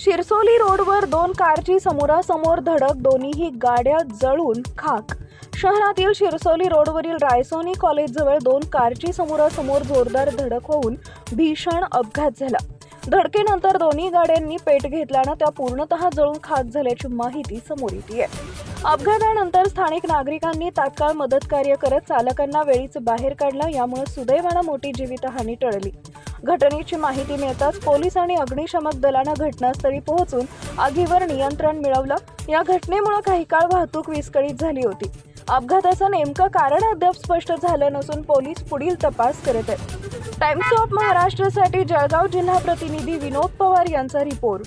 शिरसोली रोडवर दोन कारची समोरासमोर धडक दोन्हीही गाड्या जळून खाक. शहरातील शिरसोली रोडवरील रायसोनी कॉलेजजवळ दोन कारची समोरासमोर जोरदार धडक होऊन भीषण अपघात झाला. धडकेनंतर दोन्ही गाड्यांनी पेट घेतल्यानं त्या पूर्णतः जळून खाक झाल्याची माहिती समोर येते अपघातानंतर स्थानिक नागरिकांनी तात्काळ मदत कार्य करत चालकांना वेळीच बाहेर काढलं यामुळे सुदैवानं मोठी जीवितहानी टळली. घटनेची माहिती मिळताच पोलीस आणि अग्निशमक दलानं घटनास्थळी पोहोचून आगीवर नियंत्रण मिळवलं. या घटनेमुळे काही काळ वाहतूक विस्कळीत झाली होती. अपघाताचं नेमकं कारण अद्याप स्पष्ट झालं नसून पोलीस पुढील तपास करत आहेत. टाइम्स ऑफ महाराष्ट्रसाठी जळगाव जिल्हा प्रतिनिधी विनोद पवार यांचा रिपोर्ट.